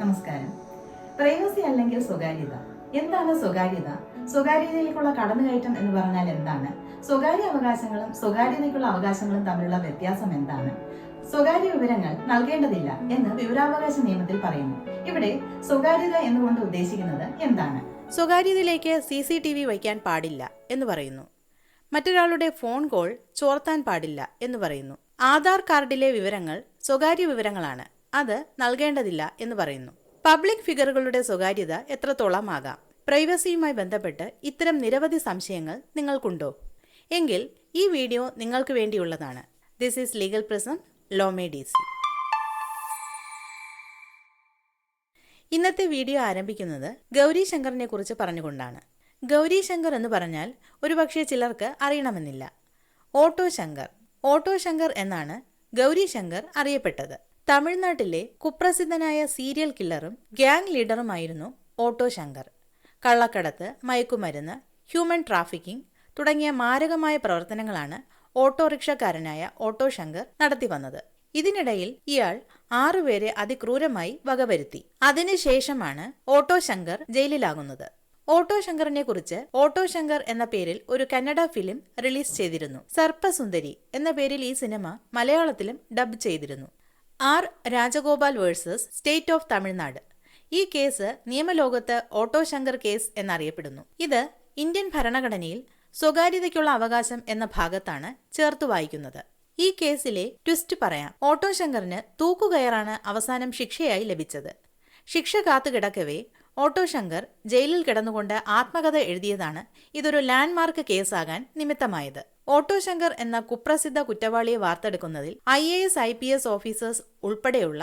നമസ്കാരം. പ്രൈവസി അല്ലെങ്കിൽ സ്വകാര്യത? എന്താണ് സ്വകാര്യത? സ്വകാര്യതയിലേക്കുള്ള കടന്നുകയറ്റം എന്ന് പറഞ്ഞാൽ എന്താണ്? സ്വകാര്യ അവകാശങ്ങളും സ്വകാര്യതയ്ക്കുള്ള അവകാശങ്ങളും തമ്മിലുള്ള വ്യത്യാസം എന്താണ്? സ്വകാര്യ വിവരങ്ങൾ നൽകേണ്ടതില്ല എന്ന് വിവരാവകാശ നിയമത്തിൽ പറയുന്നു. ഇവിടെ സ്വകാര്യത എന്നുകൊണ്ട് ഉദ്ദേശിക്കുന്നത് എന്താണ്? സ്വകാര്യതയിലേക്ക് സി സി ടി വി വയ്ക്കാൻ പാടില്ല എന്ന് പറയുന്നു. മറ്റൊരാളുടെ ഫോൺ കോൾ ചോർത്താൻ പാടില്ല എന്ന് പറയുന്നു. ആധാർ കാർഡിലെ വിവരങ്ങൾ സ്വകാര്യ വിവരങ്ങളാണ്. അത് നൽകേണ്ടതില്ല എന്ന് പറയുന്നു. പബ്ലിക് ഫിഗറുകളുടെ സ്വകാര്യത എത്രത്തോളം ആകാം പ്രൈവസിയുമായി ബന്ധപ്പെട്ട് ഇത്തരം നിരവധി സംശയങ്ങൾ നിങ്ങൾക്കുണ്ടോ? എങ്കിൽ ഈ വീഡിയോ നിങ്ങൾക്ക് വേണ്ടിയുള്ളതാണ്. This is legal prism law made easy ഇന്നത്തെ വീഡിയോ ആരംഭിക്കുന്നത് ഗൗരി ശങ്കറിനെ കുറിച്ച് പറഞ്ഞുകൊണ്ടാണ്. ഗൗരി ശങ്കർ എന്ന് പറഞ്ഞാൽ ഒരുപക്ഷെ ചിലർക്ക് അറിയണമെന്നില്ല. ഓട്ടോ ശങ്കർ. ഓട്ടോ ശങ്കർ എന്നാണ് ഗൗരി ശങ്കർ അറിയപ്പെട്ടത്. തമിഴ്നാട്ടിലെ കുപ്രസിദ്ധനായ സീരിയൽ കില്ലറും ഗ്യാങ് ലീഡറുമായിരുന്നു ഓട്ടോ ശങ്കർ. കള്ളക്കടത്ത് മയക്കുമരുന്ന് ഹ്യൂമൻ ട്രാഫിക്കിംഗ് തുടങ്ങിയ മാരകമായ പ്രവർത്തനങ്ങളാണ് ഓട്ടോറിക്ഷക്കാരനായ ഓട്ടോ ശങ്കർ നടത്തി വന്നത്. ഇതിനിടയിൽ ഇയാൾ ആറുപേരെ അതിക്രൂരമായി വകവരുത്തി. അതിനുശേഷമാണ് ഓട്ടോ ശങ്കർ ജയിലിലാകുന്നത്. ഓട്ടോ ശങ്കറിനെ കുറിച്ച് ഓട്ടോ ശങ്കർ എന്ന പേരിൽ ഒരു കന്നഡ ഫിലിം റിലീസ് ചെയ്തിരുന്നു. സർപ്പസുന്ദരി എന്ന പേരിൽ ഈ സിനിമ മലയാളത്തിലും ഡബ് ചെയ്തിരുന്നു. R Rajagopal versus state of Tamilnadu. ഈ കേസ് നിയമലോകത്ത് ഓട്ടോ ശങ്കർ കേസ് എന്നറിയപ്പെടുന്നു. ഇത് ഇന്ത്യൻ ഭരണഘടനയിൽ സ്വകാര്യതയ്ക്കുള്ള അവകാശം എന്ന ഭാഗത്താണ് ചേർത്തു വായിക്കുന്നത്. ഈ കേസിലെ ട്വിസ്റ്റ് പറയാം. ഓട്ടോ ശങ്കറിന് തൂക്കുകയറാണ് അവസാനം ശിക്ഷയായി ലഭിച്ചത്. ശിക്ഷ കാത്തുകിടക്കവേ ഓട്ടോ ശങ്കർ ജയിലിൽ കിടന്നുകൊണ്ട് ആത്മകഥ എഴുതിയതാണ് ഇതൊരു ലാൻഡ്മാർക്ക് കേസാകാൻ നിമിത്തമായത്. ഓട്ടോ ശങ്കർ എന്ന കുപ്രസിദ്ധ കുറ്റവാളിയെ വാർത്തെടുക്കുന്നതിൽ I A S I P S officers ഉൾപ്പെടെയുള്ള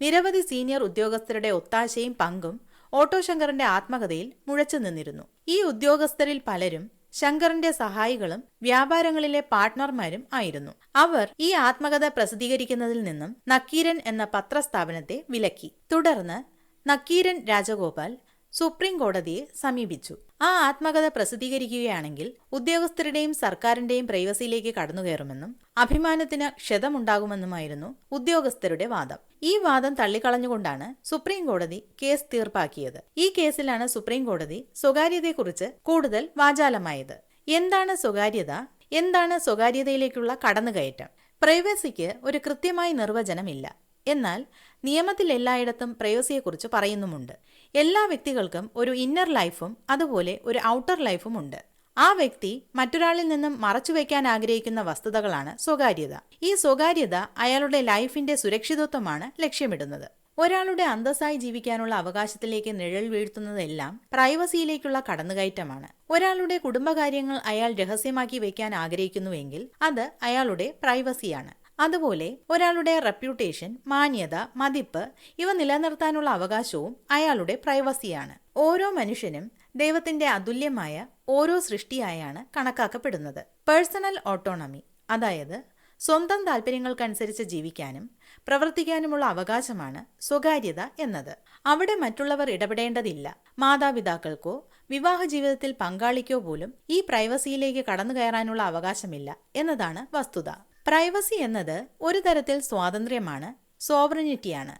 നിരവധി സീനിയർ ഉദ്യോഗസ്ഥരുടെ ഒത്താശയും പങ്കും ഓട്ടോ ശങ്കറിന്റെ ആത്മകഥയിൽ മുഴച്ചു നിന്നിരുന്നു. ഈ ഉദ്യോഗസ്ഥരിൽ പലരും ശങ്കറിന്റെ സഹായികളും വ്യാപാരങ്ങളിലെ പാർട്ട്ണർമാരും ആയിരുന്നു. അവർ ഈ ആത്മകഥ പ്രസിദ്ധീകരിക്കുന്നതിൽ നിന്നും നക്കീരൻ എന്ന പത്രസ്ഥാപനത്തെ വിലക്കി. തുടർന്ന് നക്കീരൻ രാജഗോപാൽ സുപ്രീം കോടതിയെ സമീപിച്ചു. ആ ആത്മകഥ പ്രസിദ്ധീകരിക്കുകയാണെങ്കിൽ ഉദ്യോഗസ്ഥരുടെയും സർക്കാരിന്റെയും പ്രൈവസിയിലേക്ക് കടന്നുകയറുമെന്നും അഭിമാനത്തിന് ക്ഷതമുണ്ടാകുമെന്നുമായിരുന്നു ഉദ്യോഗസ്ഥരുടെ വാദം. ഈ വാദം തള്ളിക്കളഞ്ഞുകൊണ്ടാണ് സുപ്രീം കോടതി കേസ് തീർപ്പാക്കിയത്. ഈ കേസിലാണ് സുപ്രീം കോടതി സ്വകാര്യതയെക്കുറിച്ച് കൂടുതൽ വാചാലമായത്. എന്താണ് സ്വകാര്യത? എന്താണ് സ്വകാര്യതയിലേക്കുള്ള കടന്നുകയറ്റം? പ്രൈവസിക്ക് ഒരു കൃത്യമായ നിർവചനമില്ല. എന്നാൽ നിയമത്തിൽ എല്ലായിടത്തും പ്രൈവസിയെക്കുറിച്ച് പറയുന്നുമുണ്ട്. എല്ലാ വ്യക്തികൾക്കും ഒരു ഇന്നർ ലൈഫും അതുപോലെ ഒരു ഔട്ടർ ലൈഫും ഉണ്ട്. ആ വ്യക്തി മറ്റൊരാളിൽ നിന്നും മറച്ചുവെക്കാൻ ആഗ്രഹിക്കുന്ന വസ്തുതകളാണ് സ്വകാര്യത. ഈ സ്വകാര്യത അയാളുടെ ലൈഫിന്റെ സുരക്ഷിതത്വമാണ് ലക്ഷ്യമിടുന്നത്. ഒരാളുടെ അന്തസ്സായി ജീവിക്കാനുള്ള അവകാശത്തിലേക്ക് നിഴൽ വീഴ്ത്തുന്നതെല്ലാം പ്രൈവസിയിലേക്കുള്ള കടന്നുകയറ്റമാണ്. ഒരാളുടെ കുടുംബകാര്യങ്ങൾ അയാൾ രഹസ്യമാക്കി വയ്ക്കാൻ ആഗ്രഹിക്കുന്നുവെങ്കിൽ അത് അയാളുടെ പ്രൈവസിയാണ് അതുപോലെ ഒരാളുടെ റെപ്യൂട്ടേഷൻ മാന്യത മതിപ്പ് ഇവ നിലനിർത്താനുള്ള അവകാശവും അയാളുടെ പ്രൈവസിയാണ് ഓരോ മനുഷ്യനും ദൈവത്തിന്റെ അതുല്യമായ ഓരോ സൃഷ്ടിയായാണ് കണക്കാക്കപ്പെടുന്നത്. പേഴ്സണൽ ഓട്ടോണമി അതായത് സ്വന്തം താല്പര്യങ്ങൾക്കനുസരിച്ച് ജീവിക്കാനും പ്രവർത്തിക്കാനുമുള്ള അവകാശമാണ് സ്വകാര്യത എന്നത്. അവിടെ മറ്റുള്ളവർ ഇടപെടേണ്ടതില്ല. മാതാപിതാക്കൾക്കോ വിവാഹ ജീവിതത്തിൽ പങ്കാളിക്കോ പോലും ഈ പ്രൈവസിയിലേക്ക് കടന്നു കയറാനുള്ള അവകാശമില്ല എന്നതാണ് വസ്തുത. പ്രൈവസി എന്നത് ഒരു തരത്തിൽ സ്വാതന്ത്ര്യമാണ് സോവറിനിറ്റിയാണ്.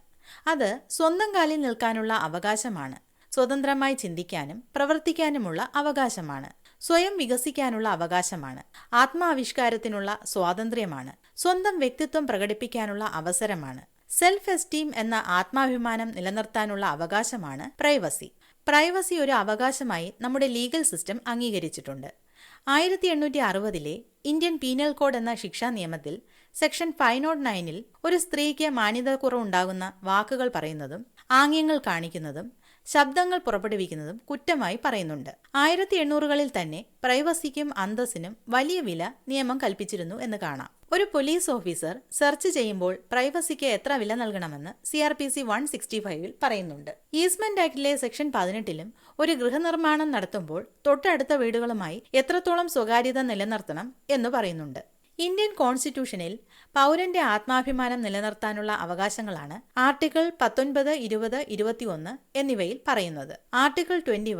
അത് സ്വന്തം കാലിൽ നിൽക്കാനുള്ള അവകാശമാണ് സ്വതന്ത്രമായി ചിന്തിക്കാനും പ്രവർത്തിക്കാനുമുള്ള അവകാശമാണ് സ്വയം വികസിക്കാനുള്ള അവകാശമാണ് ആത്മാവിഷ്കാരത്തിനുള്ള സ്വാതന്ത്ര്യമാണ് സ്വന്തം വ്യക്തിത്വം പ്രകടിപ്പിക്കാനുള്ള അവസരമാണ് സെൽഫ് എസ്റ്റീം എന്ന ആത്മാഭിമാനം നിലനിർത്താനുള്ള അവകാശമാണ് പ്രൈവസി. പ്രൈവസി ഒരു അവകാശമായി നമ്മുടെ ലീഗൽ സിസ്റ്റം അംഗീകരിച്ചിട്ടുണ്ട്. ആയിരത്തി എണ്ണൂറ്റി അറുപതിലെ ഇന്ത്യൻ പീനൽ കോഡ് എന്ന ശിക്ഷാ നിയമത്തിൽ സെക്ഷൻ ഫൈവ് നോട്ട് നയനിൽ ഒരു സ്ത്രീക്ക് മാന്യത കുറവുണ്ടാകുന്ന വാക്കുകൾ പറയുന്നതും ആംഗ്യങ്ങൾ കാണിക്കുന്നതും ശബ്ദങ്ങൾ പുറപ്പെടുവിക്കുന്നതും കുറ്റമായി പറയുന്നുണ്ട്. ആയിരത്തി എണ്ണൂറുകളിൽ തന്നെ പ്രൈവസിക്കും അന്തസ്സിനും വലിയ വില നിയമം കൽപ്പിച്ചിരുന്നു എന്ന് കാണാം. ഒരു പോലീസ് ഓഫീസർ സെർച്ച് ചെയ്യുമ്പോൾ പ്രൈവസിക്ക് എത്ര വില നൽകണമെന്ന് C R P C one sixty ഫൈവിൽ പറയുന്നുണ്ട്. ഈസ്മെന്റ് ആക്ടിലെ സെക്ഷൻ പതിനെട്ടിലും ഒരു ഗൃഹനിർമ്മാണം നടത്തുമ്പോൾ തൊട്ടടുത്ത വീടുകളുമായി എത്രത്തോളം സ്വകാര്യത നിലനിർത്തണം എന്ന് പറയുന്നുണ്ട്. ഇന്ത്യൻ കോൺസ്റ്റിറ്റ്യൂഷനിൽ പൗരന്റെ ആത്മാഭിമാനം നിലനിർത്താനുള്ള അവകാശങ്ങളാണ് ആർട്ടിക്കിൾ പത്തൊൻപത് ഇരുപത് ഇരുപത്തിയൊന്ന് എന്നിവയിൽ പറയുന്നത്. ആർട്ടിക്കിൾ ട്വന്റി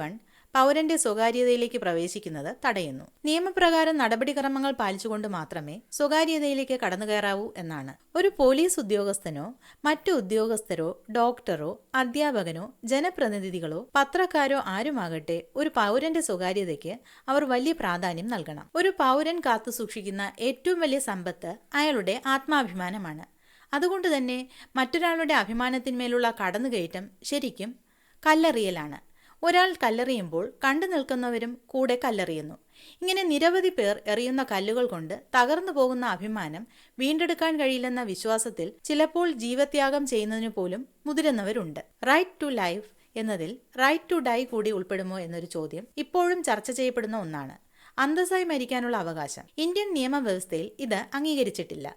പൗരന്റെ സ്വകാര്യതയിലേക്ക് പ്രവേശിക്കുന്നത് തടയുന്നു. നിയമപ്രകാരം നടപടിക്രമങ്ങൾ പാലിച്ചുകൊണ്ട് മാത്രമേ സ്വകാര്യതയിലേക്ക് കടന്നുകയറാവൂ എന്നാണ്. ഒരു പോലീസ് ഉദ്യോഗസ്ഥനോ മറ്റു ഉദ്യോഗസ്ഥരോ ഡോക്ടറോ അധ്യാപകനോ ജനപ്രതിനിധികളോ പത്രക്കാരോ ആരുമാകട്ടെ ഒരു പൗരന്റെ സ്വകാര്യതയ്ക്ക് അവർ വലിയ പ്രാധാന്യം നൽകണം. ഒരു പൗരൻ കാത്തു സൂക്ഷിക്കുന്ന ഏറ്റവും വലിയ സമ്പത്ത് അയാളുടെ ആത്മാഭിമാനമാണ്. അതുകൊണ്ട് തന്നെ മറ്റൊരാളുടെ അഭിമാനത്തിന്മേലുള്ള കടന്നുകയറ്റം ശരിക്കും കല്ലെറിയലാണ്. ഒരാൾ കല്ലെറിയുമ്പോൾ കണ്ടു നിൽക്കുന്നവരും കൂടെ കല്ലെറിയുന്നു. ഇങ്ങനെ നിരവധി പേർ എറിയുന്ന കല്ലുകൾ കൊണ്ട് തകർന്നു പോകുന്ന അഭിമാനം വീണ്ടെടുക്കാൻ കഴിയില്ലെന്ന വിശ്വാസത്തിൽ ചിലപ്പോൾ ജീവത്യാഗം ചെയ്യുന്നതിനു പോലും മുതിരുന്നവരുണ്ട്. റൈറ്റ് ടു ലൈഫ് എന്നതിൽ റൈറ്റ് ടു ഡൈ കൂടി ഉൾപ്പെടുമോ എന്നൊരു ചോദ്യം ഇപ്പോഴും ചർച്ച ചെയ്യപ്പെടുന്ന ഒന്നാണ്. അന്തസ്സായി മരിക്കാനുള്ള അവകാശം. ഇന്ത്യൻ നിയമവ്യവസ്ഥയിൽ ഇത് അംഗീകരിച്ചിട്ടില്ല.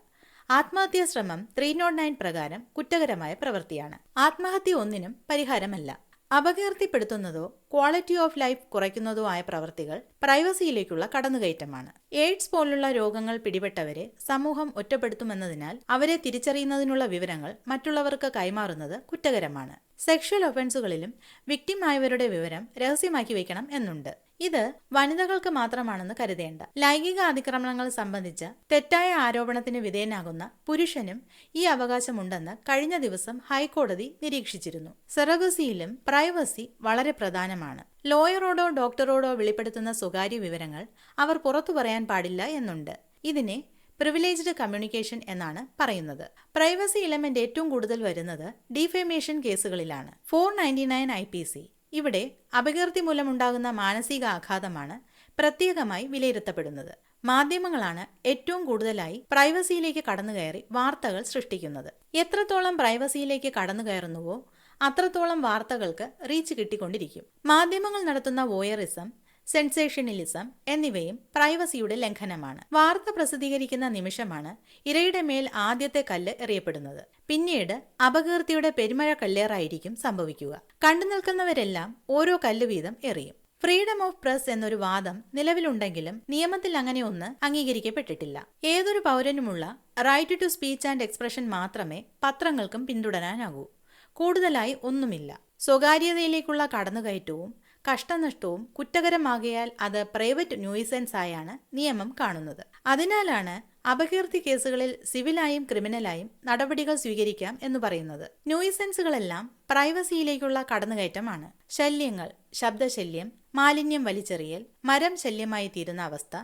ആത്മഹത്യാ ശ്രമം ത്രീ നോട്ട് നയൻ പ്രകാരം കുറ്റകരമായ പ്രവൃത്തിയാണ്. ആത്മഹത്യ ഒന്നിനും പരിഹാരമല്ല. അപകീർത്തിപ്പെടുത്തുന്നതോ ക്വാളിറ്റി ഓഫ് ലൈഫ് കുറയ്ക്കുന്നതോ ആയ പ്രവൃത്തികൾ പ്രൈവസിയിലേക്കുള്ള കടന്നുകയറ്റമാണ്. എയ്ഡ്സ് പോലുള്ള രോഗങ്ങൾ പിടിപെട്ടവരെ സമൂഹം ഒറ്റപ്പെടുത്തുമെന്നതിനാൽ അവരെ തിരിച്ചറിയുന്നതിനുള്ള വിവരങ്ങൾ മറ്റുള്ളവർക്ക് കൈമാറുന്നത് കുറ്റകരമാണ്. സെക്ഷൽ ഒഫൻസുകളിലും വിക്ടിം ആയവരുടെ വിവരം രഹസ്യമാക്കി വയ്ക്കണം എന്നുണ്ട്. ഇത് വനിതകൾക്ക് മാത്രമാണെന്ന് കരുതേണ്ട. ലൈംഗിക അതിക്രമണങ്ങൾ സംബന്ധിച്ച തെറ്റായ ആരോപണത്തിന് വിധേയനാകുന്ന പുരുഷനും ഈ അവകാശമുണ്ടെന്ന് കഴിഞ്ഞ ദിവസം ഹൈക്കോടതി നിരീക്ഷിച്ചിരുന്നു. സെറഗസിയിലും പ്രൈവസി വളരെ പ്രധാനമാണ്. ലോയറോടോ ഡോക്ടറോടോ വെളിപ്പെടുത്തുന്ന സ്വകാര്യ വിവരങ്ങൾ അവർ പുറത്തു പറയാൻ പാടില്ല എന്നുണ്ട്. ഇതിനെ പ്രിവിലേജ്ഡ് കമ്മ്യൂണിക്കേഷൻ എന്നാണ് പറയുന്നത്. പ്രൈവസി ഇലമെന്റ് ഏറ്റവും കൂടുതൽ വരുന്നത് defamation കേസുകളിലാണ്. Four ninety nine I P C ഇവിടെ അപകീർത്തി മൂലമുണ്ടാകുന്ന മാനസിക ആഘാതമാണ് പ്രത്യേകമായി വിലയിരുത്തപ്പെടുന്നത്. മാധ്യമങ്ങളാണ് ഏറ്റവും കൂടുതലായി പ്രൈവസിയിലേക്ക് കടന്നുകയറി വാർത്തകൾ സൃഷ്ടിക്കുന്നത്. എത്രത്തോളം പ്രൈവസിയിലേക്ക് കടന്നുകയറുന്നുവോ അത്രത്തോളം വാർത്തകൾക്ക് റീച്ച് കിട്ടിക്കൊണ്ടിരിക്കും. മാധ്യമങ്ങൾ നടത്തുന്ന വോയറിസം സെൻസേഷനലിസം എന്നിവയും പ്രൈവസിയുടെ ലംഘനമാണ്. വാർത്ത പ്രസിദ്ധീകരിക്കുന്ന നിമിഷമാണ് ഇരയുടെ മേൽ ആദ്യത്തെ കല്ല് എറിയപ്പെടുന്നത്. പിന്നീട് അപകീർത്തിയുടെ പെരുമഴ കല്ലേറായിരിക്കും സംഭവിക്കുക. കണ്ടു നിൽക്കുന്നവരെല്ലാം ഓരോ കല്ല് വീതം എറിയും. ഫ്രീഡം ഓഫ് പ്രസ് എന്നൊരു വാദം നിലവിലുണ്ടെങ്കിലും നിയമത്തിൽ അങ്ങനെ ഒന്ന് അംഗീകരിക്കപ്പെട്ടിട്ടില്ല. ഏതൊരു പൗരനുമുള്ള right to speech and expression മാത്രമേ പത്രങ്ങൾക്കും പിന്തുടരാനാകൂ. കൂടുതലായി ഒന്നുമില്ല. സ്വകാര്യതയിലേക്കുള്ള കടന്നുകയറ്റവും കഷ്ടനഷ്ടവും കുറ്റകരമാകിയാൽ അത് പ്രൈവറ്റ് ന്യൂയിസൻസ് ആയാണ് നിയമം കാണുന്നത്. അതിനാലാണ് അപകീർത്തി കേസുകളിൽ സിവിലായും ക്രിമിനലായും നടപടികൾ സ്വീകരിക്കാം എന്ന് പറയുന്നത്. ന്യൂയിസൻസുകളെല്ലാം പ്രൈവസിയിലേക്കുള്ള കടന്നുകയറ്റമാണ്. ശല്യങ്ങൾ ശബ്ദശല്യം മാലിന്യം വലിച്ചെറിയൽ മരം ശല്യമായി തീരുന്ന അവസ്ഥ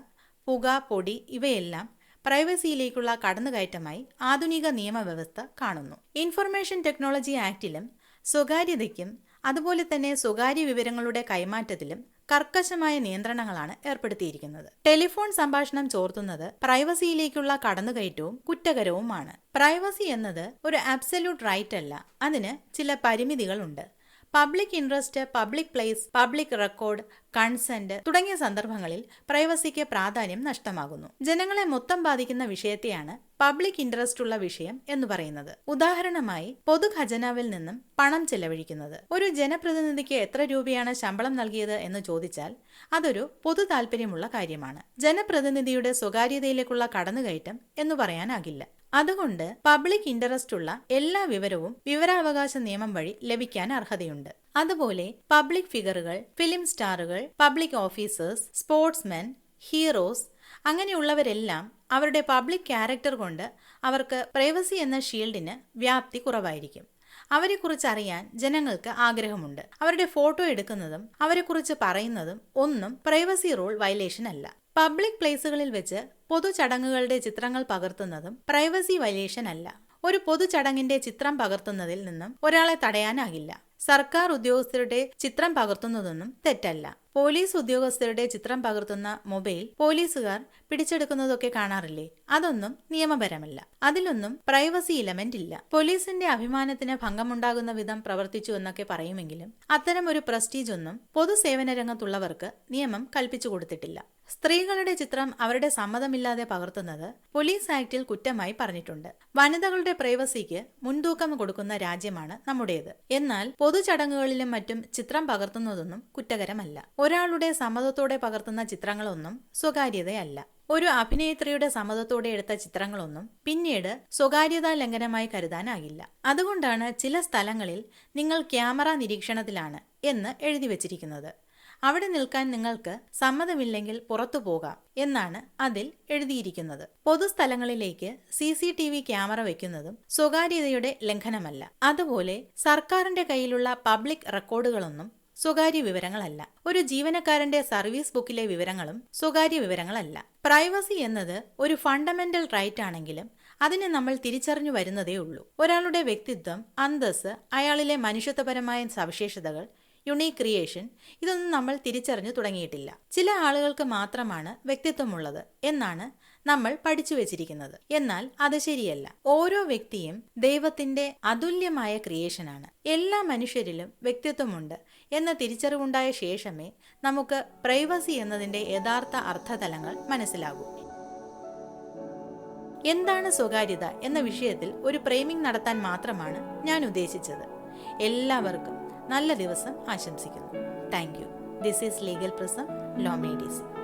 പുക പൊടി ഇവയെല്ലാം പ്രൈവസിയിലേക്കുള്ള കടന്നുകയറ്റമായി ആധുനിക നിയമവ്യവസ്ഥ കാണുന്നു. ഇൻഫർമേഷൻ ടെക്നോളജി ആക്ടിലും സ്വകാര്യതയ്ക്കും അതുപോലെ തന്നെ സ്വകാര്യ വിവരങ്ങളുടെ കൈമാറ്റത്തിലും കർക്കശമായ നിയന്ത്രണങ്ങളാണ് ഏർപ്പെടുത്തിയിരിക്കുന്നത്. ടെലിഫോൺ സംഭാഷണം ചോർത്തുന്നത് പ്രൈവസിയിലേക്കുള്ള കടന്നുകയറ്റവും കുറ്റകരവുമാണ്. പ്രൈവസി എന്നത് ഒരു അബ്സല്യൂട്ട് റൈറ്റ് അല്ല അതിന് ചില പരിമിതികളുണ്ട്. Public interest public place public record consent തുടങ്ങിയ സന്ദർഭങ്ങളിൽ പ്രൈവസിക്ക് പ്രാധാന്യം നഷ്ടമാകുന്നു. ജനങ്ങളെ മൊത്തം ബാധിക്കുന്ന വിഷയത്തെയാണ് പബ്ലിക് ഇൻട്രസ്റ്റ് ഉള്ള വിഷയം എന്ന് പറയുന്നത്. ഉദാഹരണമായി പൊതു ഖജനാവിൽ നിന്നും പണം ചെലവഴിക്കുന്നത്. ഒരു ജനപ്രതിനിധിക്ക് എത്ര രൂപയാണ് ശമ്പളം നൽകിയത് എന്ന് ചോദിച്ചാൽ അതൊരു പൊതു താല്പര്യമുള്ള കാര്യമാണ്. ജനപ്രതിനിധിയുടെ സ്വകാര്യതയിലേക്കുള്ള കടന്നുകയറ്റം എന്ന് പറയാനാകില്ല. അതുകൊണ്ട് പബ്ലിക് ഇൻട്രസ്റ്റ് ഉള്ള എല്ലാ വിവരവും വിവരാവകാശ നിയമം വഴി ലഭിക്കാൻ അർഹതയുണ്ട്. അതുപോലെ പബ്ലിക് ഫിഗറുകൾ ഫിലിം സ്റ്റാറുകൾ പബ്ലിക് ഓഫീസേഴ്സ് സ്പോർട്സ്മെൻ ഹീറോസ് അങ്ങനെയുള്ളവരെല്ലാം അവരുടെ പബ്ലിക് ക്യാരക്ടർ കൊണ്ട് അവർക്ക് പ്രൈവസി എന്ന ഷീൽഡിന് വ്യാപ്തി കുറവായിരിക്കും. അവരെക്കുറിച്ച് അറിയാൻ ജനങ്ങൾക്ക് ആഗ്രഹമുണ്ട്. അവരുടെ ഫോട്ടോ എടുക്കുന്നതും അവരെക്കുറിച്ച് പറയുന്നതും ഒന്നും പ്രൈവസി റൂൾ വയലേഷൻ അല്ല. പബ്ലിക് പ്ലേസുകളിൽ വെച്ച് പൊതു ചടങ്ങുകളുടെ ചിത്രങ്ങൾ പകർത്തുന്നതും പ്രൈവസി വയലേഷൻ അല്ല. ഒരു പൊതുചടങ്ങിന്റെ ചിത്രം പകർത്തുന്നതിൽ നിന്നും ഒരാളെ തടയാനാകില്ല. സർക്കാർ ഉദ്യോഗസ്ഥരുടെ ചിത്രം പകർത്തുന്നതൊന്നും തെറ്റല്ല. പോലീസ് ഉദ്യോഗസ്ഥരുടെ ചിത്രം പകർത്തുന്ന മൊബൈൽ പോലീസുകാർ പിടിച്ചെടുക്കുന്നതൊക്കെ കാണാറില്ലേ? അതൊന്നും നിയമപരമല്ല. അതിലൊന്നും പ്രൈവസി ഇലമെന്റ് ഇല്ല. പോലീസിന്റെ അഭിമാനത്തിന് ഭംഗമുണ്ടാകുന്ന വിധം പ്രവർത്തിച്ചു എന്നൊക്കെ പറയുമെങ്കിലും അത്തരം ഒരു പ്രസ്റ്റീജ് ഒന്നും പൊതുസേവന രംഗത്തുള്ളവർക്ക് നിയമം കൽപ്പിച്ചു കൊടുത്തിട്ടില്ല. സ്ത്രീകളുടെ ചിത്രം അവരുടെ സമ്മതമില്ലാതെ പകർത്തുന്നത് പോലീസ് ആക്ടിൽ കുറ്റമായി പറഞ്ഞിട്ടുണ്ട്. വനിതകളുടെ പ്രൈവസിക്ക് മുൻതൂക്കം കൊടുക്കുന്ന രാജ്യമാണ് നമ്മുടേത്. എന്നാൽ പൊതുചടങ്ങുകളിലും മറ്റും ചിത്രം പകർത്തുന്നതൊന്നും കുറ്റകരമല്ല. ഒരാളുടെ സമ്മതത്തോടെ പകർത്തുന്ന ചിത്രങ്ങളൊന്നും സ്വകാര്യതയല്ല. ഒരു അഭിനേത്രിയുടെ സമ്മതത്തോടെ എടുത്ത ചിത്രങ്ങളൊന്നും പിന്നീട് സ്വകാര്യതാ ലംഘനമായി കരുതാനാകില്ല. അതുകൊണ്ടാണ് ചില സ്ഥലങ്ങളിൽ നിങ്ങൾ ക്യാമറ നിരീക്ഷണത്തിലാണ് എന്ന് എഴുതി വച്ചിരിക്കുന്നത്. അവിടെ നിൽക്കാൻ നിങ്ങൾക്ക് സമ്മതമില്ലെങ്കിൽ പുറത്തു പോകാം എന്നാണ് അതിൽ എഴുതിയിരിക്കുന്നത്. പൊതുസ്ഥലങ്ങളിലേക്ക് C C T V camera വയ്ക്കുന്നതും സ്വകാര്യതയുടെ ലംഘനമല്ല. അതുപോലെ സർക്കാരിന്റെ കയ്യിലുള്ള പബ്ലിക് റെക്കോർഡുകളൊന്നും സ്വകാര്യ വിവരങ്ങളല്ല. ഒരു ജീവനക്കാരന്റെ സർവീസ് ബുക്കിലെ വിവരങ്ങളും സ്വകാര്യ വിവരങ്ങളല്ല. പ്രൈവസി എന്നത് ഒരു ഫണ്ടമെന്റൽ റൈറ്റ് ആണെങ്കിലും അതിനെ നമ്മൾ തിരിച്ചറിഞ്ഞു വരുന്നതേ ഉള്ളൂ. ഒരാളുടെ വ്യക്തിത്വം അന്തസ് അയാളിലെ മനുഷ്യത്വപരമായ സവിശേഷതകൾ യുണീക് ക്രിയേഷൻ ഇതൊന്നും നമ്മൾ തിരിച്ചറിഞ്ഞു തുടങ്ങിയിട്ടില്ല. ചില ആളുകൾക്ക് മാത്രമാണ് വ്യക്തിത്വമുള്ളത് എന്നാണ് നമ്മൾ പഠിച്ചു വെച്ചിരിക്കുന്നത്. എന്നാൽ അത് ശരിയല്ല. ഓരോ വ്യക്തിയും ദൈവത്തിന്റെ അതുല്യമായ ക്രിയേഷനാണ് എല്ലാ മനുഷ്യരിലും വ്യക്തിത്വമുണ്ട് എന്ന തിരിച്ചറിവുണ്ടായ ശേഷമേ നമുക്ക് പ്രൈവസി എന്നതിന്റെ യഥാർത്ഥ അർത്ഥതലങ്ങൾ മനസ്സിലാകൂ. എന്താണ് സ്വകാര്യത എന്ന വിഷയത്തിൽ ഒരു പ്രേമിംഗ് നടത്താൻ മാത്രമാണ് ഞാൻ ഉദ്ദേശിച്ചത്. എല്ലാവർക്കും നല്ല ദിവസം ആശംസിക്കുന്നു. Thank you this is legal prism made easy